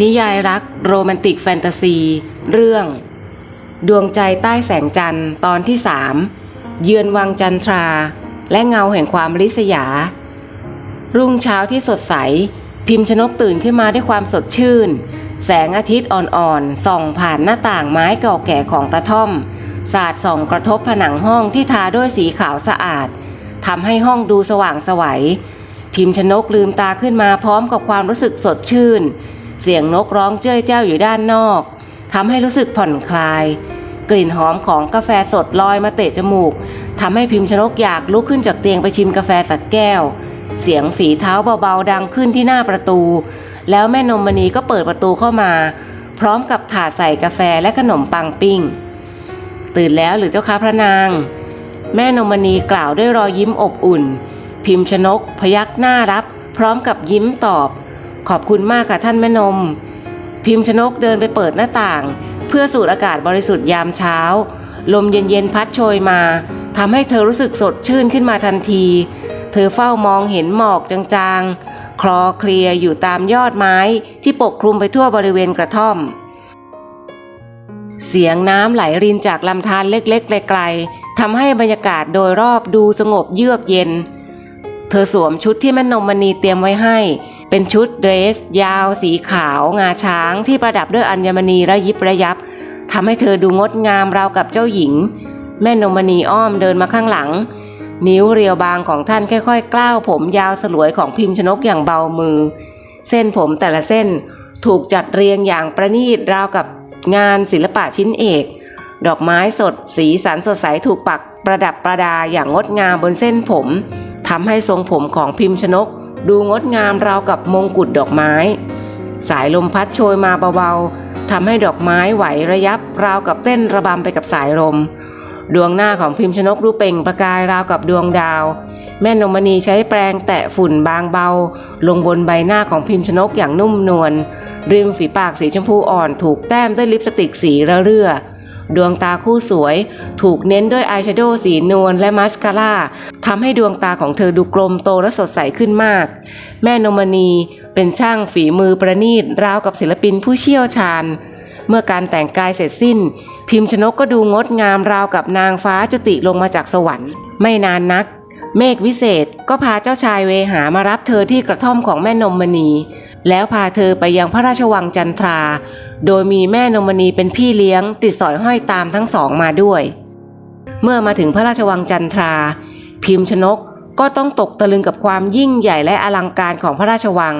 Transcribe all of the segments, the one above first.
นิยายรักโรแมนติกแฟนตาซี เรื่อง ดวงใจใต้แสงจันทร์ตอนที่สามเยือนวังจันทรา และเงาแห่งความริษยา รุ่งเช้าที่สดใส พิมพ์ชนกตื่นขึ้นมาด้วยความสดชื่น แสงอาทิตย์อ่อนๆส่องผ่านหน้าต่างไม้เก่าแก่ของกระท่อม สาดส่องกระทบผนังห้องที่ทาด้วยสีขาวสะอาดทำให้ห้องดูสว่างสวัยพิมพ์ชนกลืมตาขึ้นมาพร้อมกับความรู้สึกสดชื่น สียงนกร้องเจ้ยเจ้าอยู่ด้านนอกทำให้รู้สึกผ่อนคลาย กลิ่นหอมของกาแฟสดลอยมาเตะจมูกทำให้พิมพ์ชนกอยากลุกขึ้นจากเตียงไปชิมกาแฟสักแก้ว เสียงฝีเท้าเบาๆดังขึ้นที่หน้าประตู แล้วแม่นมมณีก็เปิดประตูเข้ามา พร้อมกับถาดใส่กาแฟและขนมปังปิ้ง ตื่นแล้วหรือเจ้าคะพระนาง แม่นมณีกล่าวด้วยรอยยิ้มอบอุ่น พิมพ์ชนกพยักหน้ารับ พร้อมกับยิ้มตอบ ขอบคุณมากค่ะท่านแม่นม พิมพ์ชนกเดินไปเปิดหน้าต่าง เพื่อสูดอากาศบริสุทธิ์ยามเช้า ลมเย็นๆพัดโชยมาทำให้เธอรู้สึกสดชื่นขึ้นมาทันที เธอเฝ้ามองเห็นหมอกจางๆ คลอเคลียอยู่ตามยอดไม้ที่ปกคลุมไปทั่วบริเวณกระท่อม เสียงน้ำไหลรินจากลำธารเล็กๆ ไกลๆทำให้บรรยากาศโดยรอบดูสงบเยือกเย็น เธอสวมชุดที่แม่นมมณีเตรียมไว้ให้ เป็นชุดเดรส ยาว สีขาว งาช้างที่ประดับด้วยอัญมณีระยิบระยับทำให้เธอดูงดงามราวกับเจ้าหญิง แม่นมมณีอ้อมเดินมาข้างหลัง นิ้วเรียวบางของท่านค่อยๆกล้าวผมยาวสลวยของพิมพ์ชนกอย่างเบามือ เส้นผมแต่ละเส้นถูกจัดเรียงอย่างประณีตราวกับงานศิลปะชิ้นเอก ดอกไม้สด สีสันสดใสถูกปักประดับประดาอย่างงดงามบนเส้นผมทำให้ทรงผมของพิมพ์ชนก ดูงดงามราวกับมงกุฎดอกไม้ สายลมพัดโชยมาเบาๆทำให้ดอกไม้ไหวระยับราวกับเต้นระบำไปกับสายลม ดวงหน้าของพิมพ์ชนกดูเป่งประกายราวกับดวงดาว แม่นมณีใช้แปรงแตะฝุ่นบางเบา ลงบนใบหน้าของพิมพ์ชนกอย่างนุ่มนวลริมฝีปากสีชมพูอ่อนถูกแต้มด้วยลิปสติกสีระเรื่อดวงตาคู่สวย ถูกเน้นด้วยอายแชโดว์สีนวลและมาสคาร่า ทำให้ดวงตาของเธอดูกลมโตและสดใสขึ้นมาก แม่นมณีเป็นช่างฝีมือประณีตราวกับศิลปินผู้เชี่ยวชาญ เมื่อการแต่งกายเสร็จสิ้น พิมพ์ชนกก็ดูงดงามราวกับนางฟ้าจุติลงมาจากสวรรค์ ไม่นานนัก เมฆวิเศษก็พาเจ้าชายเวหามารับเธอที่กระท่อมของแม่นมมณี แล้วพาเธอไปยังพระราชวังจันทรา โดยมีแม่นมณีเป็นพี่เลี้ยง ติดสอยห้อยตามทั้งสองมาด้วย เมื่อมาถึงพระราชวังจันทรา พิมพ์ชนกก็ต้องตกตะลึงกับความยิ่งใหญ่และอลังการของพระราชวัง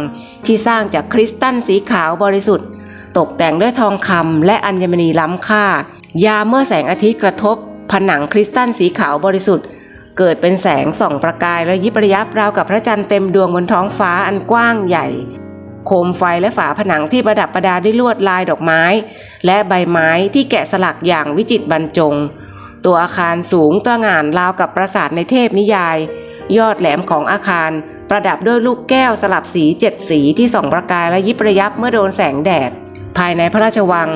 ที่สร้างจากคริสตัลสีขาวบริสุทธิ์ ตกแต่งด้วยทองคำและอัญมณีล้ำค่า ยามเมื่อแสงอาทิตย์กระทบ ผนังคริสตัลสีขาวบริสุทธิ์ เกิดเป็นแสงส่องประกายระยิบระยับราวกับพระจันทร์เต็มดวงบนท้องฟ้าอันกว้างใหญ่ โคมไฟและฝาผนังที่ประดับประดาด้วยลวดลายดอกไม้ และใบไม้ที่แกะสลักอย่างวิจิตรบรรจง ตัวอาคารสูงตระหง่านราวกับปราสาทในเทพนิยาย ยอดแหลมของอาคาร ประดับด้วยลูกแก้วสลับสีเจ็ดสีที่ส่องประกายและยิบระยับเมื่อโดนแสงแดด ภายในพระราชวัง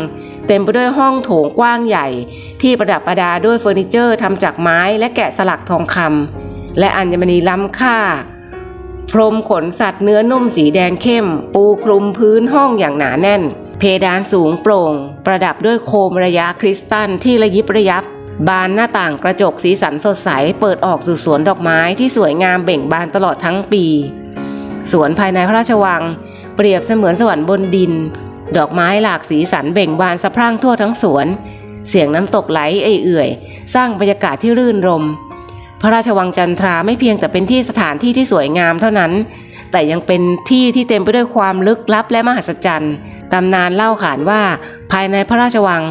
เต็มไปด้วยห้องโถงกว้างใหญ่ ที่ประดับประดาด้วยเฟอร์นิเจอร์ทำจากไม้และแกะสลักทองคำและอัญมณีล้ำค่า พรมขนสัตว์เนื้อนุ่มสีแดงเข้ม ปูคลุมพื้นห้องอย่างหนาแน่น เพดานสูงโปร่ง ประดับด้วยโคมระยะคริสตัลที่ระยิบระยับ บานหน้าต่างกระจกสีสันสดใสเปิดออกสู่สวนดอกไม้ที่สวยงามเบ่งบานตลอดทั้งปี สวนภายในพระราชวัง เปรียบเสมือนสวรรค์บนดิน ดอกไม้หลากสีสันเบ่งบานสะพรั่งทั่วทั้งสวน เสียงน้ำตกไหลเอื่อย สร้างบรรยากาศที่รื่นรม พระราชวังจันทราไม่เพียงแต่เป็นที่สถานที่ที่สวยงามเท่านั้น แต่ยังเป็นที่ที่เต็มไปด้วยความลึกลับและมหัศจรรย์ตำนานเล่าขานว่าภายในพระราชวัง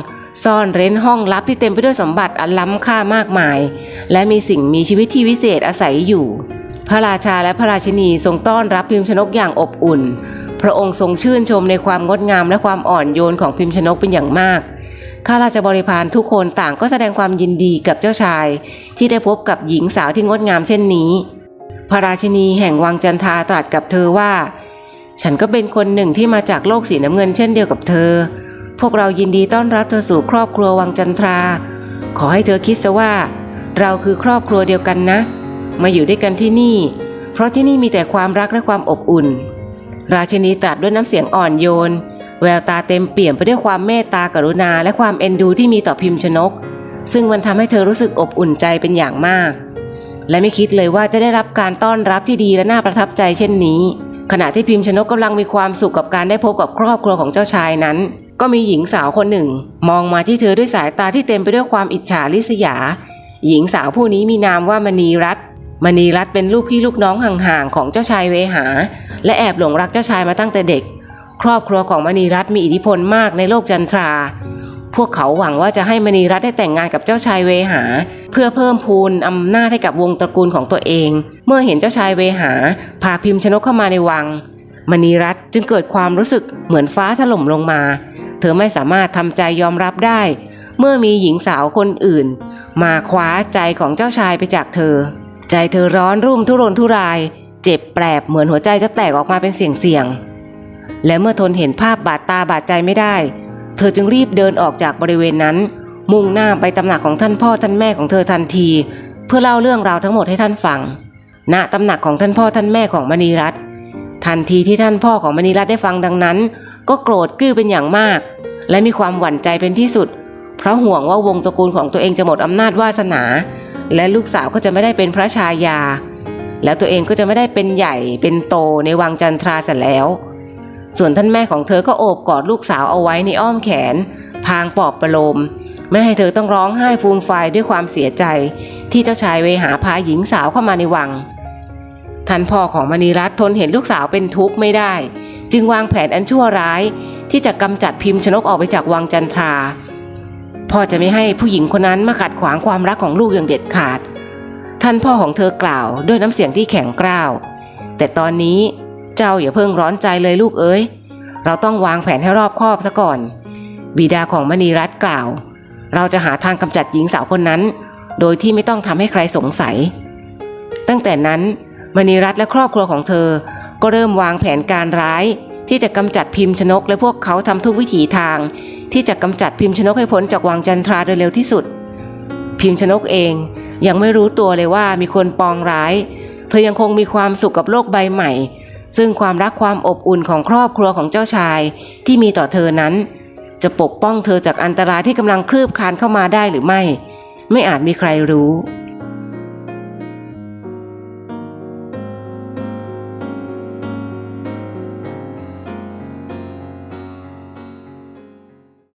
ซ่อนเร้นห้องลับที่เต็มไปด้วยสมบัติอันล้ำค่ามากมาย และมีสิ่งมีชีวิตที่วิเศษอาศัยอยู่ พระราชาและพระราชินีทรงต้อนรับพิมพ์ชนกอย่างอบอุ่น พระองค์ทรงชื่นชมในความงดงามและความอ่อนโยนของพิมพ์ชนกเป็นอย่างมากข้าราชบริพารทุกคนต่างก็แสดงความยินดีกับเจ้าชาย ที่ได้พบกับหญิงสาวที่งดงามเช่นนี้ พระราชินีแห่งวังจันทาตรัสกับเธอว่า ฉันก็เป็นคนหนึ่งที่มาจากโลกสีน้ำเงินเช่นเดียวกับเธอ พวกเรายินดีต้อนรับเธอสู่ครอบครัววังจันทรา ขอให้เธอคิดซะว่า เราคือครอบครัวเดียวกันนะ มาอยู่ด้วยกันที่นี่ เพราะที่นี่มีแต่ความรักและความอบอุ่น ราชินีตรัสด้วยน้ำเสียงอ่อนโยน แววตาเต็มเปี่ยมไปด้วยความเมตตากรุณาและความเอ็นดูที่มีต่อพิมพ์ชนก ซึ่งมันทำให้เธอรู้สึกอบอุ่นใจเป็นอย่างมาก และไม่คิดเลยว่าจะได้รับการต้อนรับที่ดีและน่าประทับใจเช่นนี้ขณะที่พิมพ์ชนกกำลังมีความสุขกับการได้พบกับครอบครัวของเจ้าชายนั้น ก็มีหญิงสาวคนหนึ่ง มองมาที่เธอด้วยสายตาที่เต็มไปด้วยความอิจฉาริษยา หญิงสาวผู้นี้มีนามว่ามณีรัตน์มณีรัตน์เป็นลูกพี่ลูกน้องห่างๆของเจ้าชายเวหา และแอบหลงรักเจ้าชายมาตั้งแต่เด็ก ครอบครัวของมณีรัตน์มีอิทธิพลมากในโลกจันทรา พวกเขาหวังว่าจะให้มณีรัตน์ได้แต่งงานกับเจ้าชายเวหา เพื่อเพิ่มพูนอำนาจให้กับวงตระกูลของตัวเอง เมื่อเห็นเจ้าชายเวหา พาพิมพ์ชนกเข้ามาในวัง มณีรัตน์จึงเกิดความรู้สึกเหมือนฟ้าถล่มลงมา เธอไม่สามารถทำใจยอมรับได้ เมื่อมีหญิงสาวคนอื่น มาคว้าใจของเจ้าชายไปจากเธอ ใจเธอร้อนรุ่มทุรนทุราย เจ็บแปรบเหมือนหัวใจจะแตกออกมาเป็นเสียงๆและเมื่อทนเห็นภาพบาดตาบาดใจไม่ได้ เธอจึงรีบเดินออกจากบริเวณนั้น มุ่งหน้าไปตำหนักของท่านพ่อท่านแม่ของเธอทันที เพื่อเล่าเรื่องราวทั้งหมดให้ท่านฟัง ณตำหนักของท่านพ่อท่านแม่ของมณีรัตน์ทันทีที่ท่านพ่อของมณีรัตน์ได้ฟังดังนั้น ก็โกรธกรี้เป็นอย่างมาก และมีความหวั่นใจเป็นที่สุด เพราะห่วงว่าวงตระกูลของตัวเองจะหมดอำนาจวาสนา และลูกสาวก็จะไม่ได้เป็นพระชายา แล้วตัวเองก็จะไม่ได้เป็นใหญ่เป็นโตในวังจันทราเสร็จแล้ว ส่วนท่านแม่ของเธอก็โอบกอดลูกสาวเอาไว้ในอ้อมแขน พางปลอบประโลมไม่ให้เธอต้องร้องไห้ฟูมฟายด้วยความเสียใจ ที่เจ้าชายเวหาพาหญิงสาวเข้ามาในวังท่านพ่อของมณีรัตน์ทนเห็นลูกสาวเป็นทุกข์ไม่ได้ จึงวางแผนอันชั่วร้าย ที่จะกำจัดพิมพ์ชนกออกไปจากวังจันทราพ่อจะไม่ให้ผู้หญิงคนนั้นมาขัดขวางความรักของลูกอย่างเด็ดขาด ท่านพ่อของเธอกล่าวด้วยน้ำเสียงที่แข็งกร้าว แต่ตอนนี้เจ้าอย่าเพิ่งร้อนใจเลยลูกเอ้ย เราต้องวางแผนให้รอบคอบซะก่อน บิดาของมณีรัตน์กล่าว เราจะหาทางกำจัดหญิงสาวคนนั้น โดยที่ไม่ต้องทำให้ใครสงสัย ตั้งแต่นั้นมณีรัตน์และครอบครัวของเธอ ก็เริ่มวางแผนการร้าย ที่จะกำจัดพิมพ์ชนก และพวกเขาทำทุกวิถีทาง ที่จะกำจัดพิมพ์ชนกให้พ้นจากวังจันทราโดยเร็วที่สุด พิมพ์ชนกเองยังไม่รู้ตัวเลยว่ามีคนปองร้าย เธอยังคงมีความสุขกับโลกใบใหม่ ซึ่งความรักความอบอุ่นของครอบครัวของเจ้าชาย ที่มีต่อเธอนั้น จะปกป้องเธอจากอันตรายที่กำลังคลืบคลานเข้ามาได้หรือไม่ ไม่อาจมีใครรู้